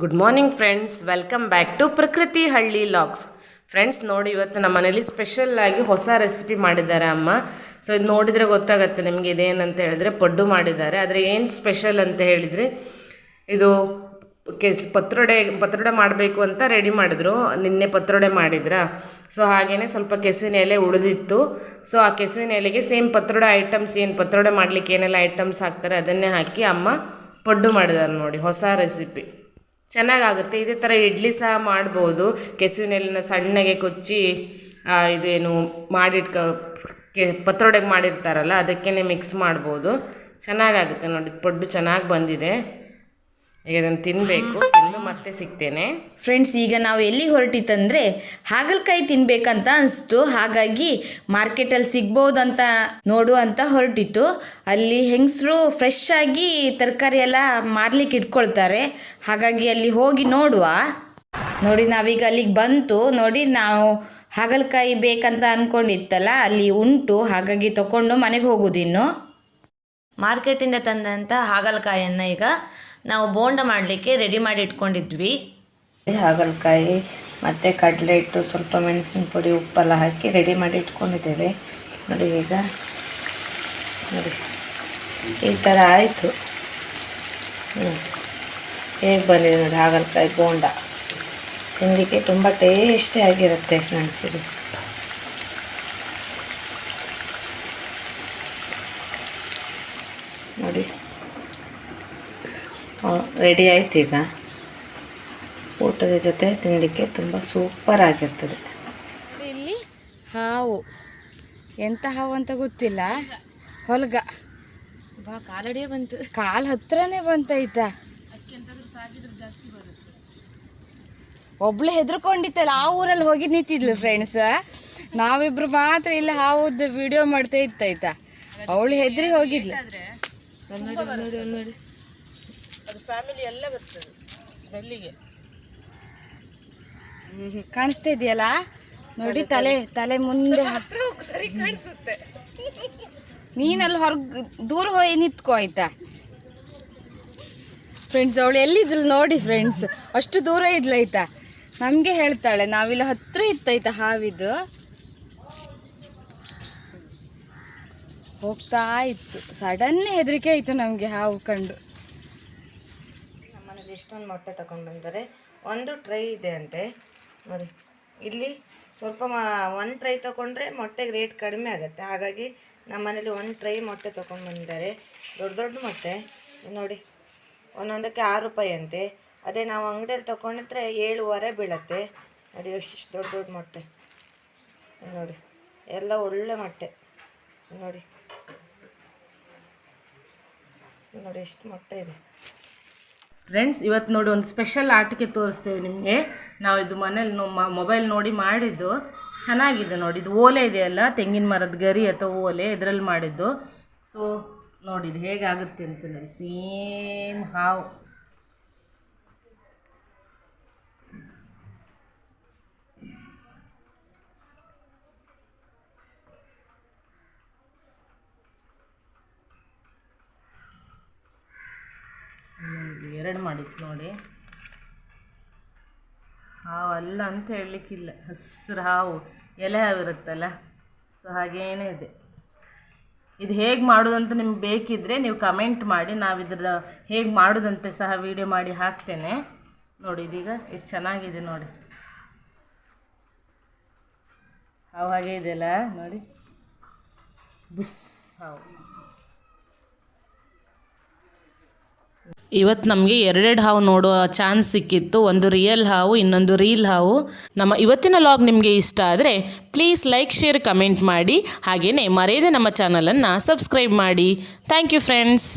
Good morning friends welcome back to Prakruti Halli logs friends ನೋಡಿ ಇವತ್ತು ನಮ್ಮ ಮನೇಲಿ ಸ್ಪೆಷಲ್ಲಾಗಿ ಹೊಸ ರೆಸಿಪಿ ಮಾಡಿದ್ದಾರೆ ಅಮ್ಮ. ಸೊ ಇದು ನೋಡಿದರೆ ಗೊತ್ತಾಗುತ್ತೆ ನಿಮಗೆ ಇದೇನಂತ ಹೇಳಿದ್ರೆ ಪಡ್ಡು ಮಾಡಿದ್ದಾರೆ. ಆದರೆ ಏನು ಸ್ಪೆಷಲ್ ಅಂತ ಹೇಳಿದರೆ ಇದು ಕೆಸ್ ಪತ್ರೊಡೆ ಪತ್ರೊಡೆ ಮಾಡಬೇಕು ಅಂತ ರೆಡಿ ಮಾಡಿದ್ರು. ನಿನ್ನೆ ಪತ್ರೊಡೆ ಮಾಡಿದ್ರಾ? ಸೊ ಹಾಗೆಯೇ ಸ್ವಲ್ಪ ಕೆಸುವಿನ ಎಲೆ ಉಳಿದಿತ್ತು. ಸೊ ಆ ಕೆಸುವಿನ ಎಲೆಗೆ ಸೇಮ್ ಪತ್ರೊಡೆ ಐಟಮ್ಸ್ ಏನು ಪತ್ರೊಡೆ ಮಾಡಲಿಕ್ಕೆ ಏನೆಲ್ಲ ಐಟಮ್ಸ್ ಹಾಕ್ತಾರೆ ಅದನ್ನೇ ಹಾಕಿ ಅಮ್ಮ ಪಡ್ಡು ಮಾಡಿದ್ದಾರೆ ನೋಡಿ, ಹೊಸ ರೆಸಿಪಿ ಚೆನ್ನಾಗಾಗುತ್ತೆ. ಇದೇ ಥರ ಇಡ್ಲಿ ಸಹ ಮಾಡ್ಬೋದು. ಕೆಸುವಿನೆಲ್ಲಿನ ಸಣ್ಣಗೆ ಕೊಚ್ಚಿ ಇದೇನು ಮಾಡಿಟ್ಕ, ಕೆ, ಪತ್ರೊಡೆಗೆ ಮಾಡಿರ್ತಾರಲ್ಲ ಅದಕ್ಕೇ ಮಿಕ್ಸ್ ಮಾಡ್ಬೋದು. ಚೆನ್ನಾಗಾಗುತ್ತೆ ನೋಡಿ, ಪಡ್ಡು ಚೆನ್ನಾಗಿ ಬಂದಿದೆ. ಈಗ ಅದನ್ನು ತಿನ್ನಬೇಕು ತಿಂದು ಮತ್ತೆ ಸಿಗ್ತೇನೆ. ಫ್ರೆಂಡ್ಸ್ ಈಗ ನಾವು ಎಲ್ಲಿ ಹೊರಟಿತ್ತಂದ್ರೆ ಹಾಗಲಕಾಯಿ ತಿನ್ಬೇಕಂತ ಅನಿಸ್ತು. ಹಾಗಾಗಿ ಮಾರ್ಕೆಟಲ್ಲಿ ಸಿಗ್ಬೋದಂತ ನೋಡು ಅಂತ ಹೊರಟಿತ್ತು. ಅಲ್ಲಿ ಹೆಂಗಸರು ಫ್ರೆಶ್ ಆಗಿ ತರಕಾರಿ ಎಲ್ಲ ಮಾರ್ಲಿಕ್ಕೆ ಇಟ್ಕೊಳ್ತಾರೆ. ಹಾಗಾಗಿ ಅಲ್ಲಿ ಹೋಗಿ ನೋಡುವ. ನೋಡಿ ನಾವೀಗ ಅಲ್ಲಿಗೆ ಬಂತು. ನೋಡಿ ನಾವು ಹಾಗಲಕಾಯಿ ಬೇಕಂತ ಅಂದ್ಕೊಂಡಿತ್ತಲ್ಲ ಅಲ್ಲಿ ಉಂಟು. ಹಾಗಾಗಿ ತಗೊಂಡು ಮನೆಗೆ ಹೋಗೋದಿನ್ನು. ಮಾರ್ಕೆಟಿಂದ ತಂದಂಥ ಹಾಗಲಕಾಯನ್ನು ಈಗ ನಾವು ಬೋಂಡ ಮಾಡಲಿಕ್ಕೆ ರೆಡಿ ಮಾಡಿ ಇಟ್ಕೊಂಡಿದ್ವಿ. ಹಾಗಲಕಾಯಿ, ಮತ್ತು ಕಡಲೆ ಹಿಟ್ಟು, ಸ್ವಲ್ಪ ಮೆಣಸಿನ ಪುಡಿ, ಉಪ್ಪೆಲ್ಲ ಹಾಕಿ ರೆಡಿ ಮಾಡಿ ಇಟ್ಕೊಂಡಿದ್ದೇವೆ. ನೋಡಿ ಈಗ, ನೋಡಿ. ಈ ಥರ ಆಯಿತು. ಹೇಗೆ ಬಂದಿದೆ ನೋಡಿ ಹಾಗಲಕಾಯಿ ಬೋಂಡ. ತಿನ್ನಲಿಕ್ಕೆ ತುಂಬ ಟೇಸ್ಟಿ ಆಗಿರುತ್ತೆ ಫ್ರೆಂಡ್ಸ್ ಇದು. ನೋಡಿ. ರೆಡಿ ಆಯ್ತು ಈಗ. ಊಟದ ಜೊತೆ ತಿನ್ನಲಿಕ್ಕೆ ತುಂಬ ಸೂಪರ್ ಆಗಿರ್ತದೆ. ಇಲ್ಲಿ ಹಾವು. ಎಂತ ಹಾವು ಅಂತ ಗೊತ್ತಿಲ್ಲ. ಹೊಲ್ಗ. ಬಾ ಕಾಲಡಿಯೇ ಬಂತು. ಕಾಲ್ ಹತ್ರನೇ ಬಂತೈತಾ ಒಬ್ಳು ಹೆದರ್ಕೊಂಡಿತ್ತಲ್ಲ ಆ ಊರಲ್ಲಿ ಹೋಗಿ ನಿಂತಿದ್ಲು ಫ್ರೆಂಡ್ಸ್ ನಾವಿಬ್ರು ಮಾತ್ರ ಇಲ್ಲಿ ಹಾವುದ್ದು ವಿಡಿಯೋ ಮಾಡ್ತಾ ಇತ್ತಾಯ್ತಾ ಅವಳು ಹೆದ್ರಿ ಹೋಗಿದ್ಲು. ನೋಡಿ ನೋಡಿ. ಅದು ಫ್ಯಾಮಿಲಿ ಎಲ್ಲ ಬರ್ತದೆ ಸ್ಮೆಲ್ಲಿಗೆ ಕಾಣಿಸ್ತಾ ಇದೆಯಲ್ಲ? ನೋಡಿ ತಲೆ ತಲೆ ಮುಂದೆ ಸರಿ ಕಾಣಿಸುತ್ತೆ. ನೀನಲ್ಲಿ ಹೊರಗೆ ದೂರ ಹೋಗಿ ನಿಂತ್ಕೋ ಆಯ್ತಾ? ಫ್ರೆಂಡ್ಸ್ ಅವಳು ಎಲ್ಲಿದ್ಲು ನೋಡಿ ಫ್ರೆಂಡ್ಸ್ ಅಷ್ಟು ದೂರ ಇದ್ಲ ಆಯ್ತಾ? ನಮಗೆ ಹೇಳ್ತಾಳೆ ನಾವಿಲ್ಲ ಹತ್ರ ಇತ್ತಾಯ್ತಾ ಹಾವಿದು? ಹೋಗ್ತಾ ಇತ್ತು. ಸಡನ್ ಹೆದರಿಕೆ ಆಯಿತು ನಮಗೆ ಹಾವು ಕಂಡು. ಎಷ್ಟೊಂದು ಮೊಟ್ಟೆ ತಗೊಂಡು ಬಂದರೆ? ಒಂದು ಟ್ರೈ ಇದೆ ಅಂತೆ. ನೋಡಿ, ಇಲ್ಲಿ ಸ್ವಲ್ಪ ಒಂದು ಟ್ರೈ ತೊಗೊಂಡ್ರೆ ಮೊಟ್ಟೆಗೆ ರೇಟ್ ಕಡಿಮೆ ಆಗುತ್ತೆ. ಹಾಗಾಗಿ ನಮ್ಮ ಮನೇಲಿ ಒಂದು ಟ್ರೈ ಮೊಟ್ಟೆ ತೊಗೊಂಡು ಬಂದಿದ್ದಾರೆ ದೊಡ್ಡ ದೊಡ್ಡ ಮೊಟ್ಟೆ. ನೋಡಿ, ಒಂದೊಂದಕ್ಕೆ ಆರು ರೂಪಾಯಿ ಅಂತೆ. ಅದೇ ನಾವು ಅಂಗಡಿಯಲ್ಲಿ ತೊಗೊಂಡಿದ್ರೆ ಏಳುವರೆ ಬೀಳತ್ತೆ. ನೋಡಿ, ಎಷ್ಟು ದೊಡ್ಡ ದೊಡ್ಡ ಮೊಟ್ಟೆ. ನೋಡಿ, ಎಲ್ಲ ಒಳ್ಳೆ ಮೊಟ್ಟೆ. ನೋಡಿ. ನೋಡಿ, ಎಷ್ಟು ಮೊಟ್ಟೆ ಇದೆ. ಫ್ರೆಂಡ್ಸ್ ಇವತ್ತು ನೋಡಿ ಒಂದು ಸ್ಪೆಷಲ್ ಆಟಿಕೆ ತೋರಿಸ್ತೇವೆ ನಿಮಗೆ. ನಾವು ಇದು ಮನೇಲಿ ಮೊಬೈಲ್ ನೋಡಿ ಮಾಡಿದ್ದು. ಚೆನ್ನಾಗಿದೆ ನೋಡಿ. ಇದು ಓಲೆ ಇದೆಯಲ್ಲ, ತೆಂಗಿನ ಮರದ ಗರಿ ಅಥವಾ ಓಲೆ, ಇದರಲ್ಲಿ ಮಾಡಿದ್ದು. ಸೊ ನೋಡಿ, ಇದು ಹೇಗಾಗುತ್ತೆ ಅಂತ ನೋಡಿ. ಸೇಮ್ ಹಾವು ಇನ್ನೊಂದು ಮಾಡಿತ್ತು ನೋಡಿ. ಹಾವಲ್ಲ ಅಂತ ಹೇಳಲಿಕ್ಕಿಲ್ಲ. ಹಸಿರು ಹಾವು, ಎಲೆ ಹಾವಿರುತ್ತಲ್ಲ ಸೊ ಹಾಗೇನೇ ಇದೆ. ಇದು ಹೇಗೆ ಮಾಡೋದಂತ ನಿಮ್ಗೆ ಬೇಕಿದ್ದರೆ ನೀವು ಕಮೆಂಟ್ ಮಾಡಿ, ನಾವು ಇದರ ಹೇಗೆ ಮಾಡೋದಂತೆ ಸಹ ವಿಡಿಯೋ ಮಾಡಿ ಹಾಕ್ತೇನೆ. ನೋಡಿ, ಇದೀಗ ಎಷ್ಟು ಚೆನ್ನಾಗಿದೆ ನೋಡಿ. ಹಾವು ಹಾಗೆ ಇದೆಯಲ್ಲ ನೋಡಿ. ಬುಸ್ ಹಾವು. ಇವತ್ತು ನಮಗೆ ಎರಡೆರಡು ಹಾವು ನೋಡೋ ಚಾನ್ಸ್ ಸಿಕ್ಕಿತ್ತು. ಒಂದು ರಿಯಲ್ ಹಾವು, ಇನ್ನೊಂದು ರೀಲ್ ಹಾವು. ನಮ್ಮ ಇವತ್ತಿನ ಲಾಗ್ ನಿಮಗೆ ಇಷ್ಟ ಆದರೆ ಪ್ಲೀಸ್ ಲೈಕ್ ಶೇರ್ ಕಮೆಂಟ್ ಮಾಡಿ. ಹಾಗೆಯೇ ಮರೆಯದೆ ನಮ್ಮ ಚಾನಲನ್ನು ಸಬ್ಸ್ಕ್ರೈಬ್ ಮಾಡಿ. Thank you friends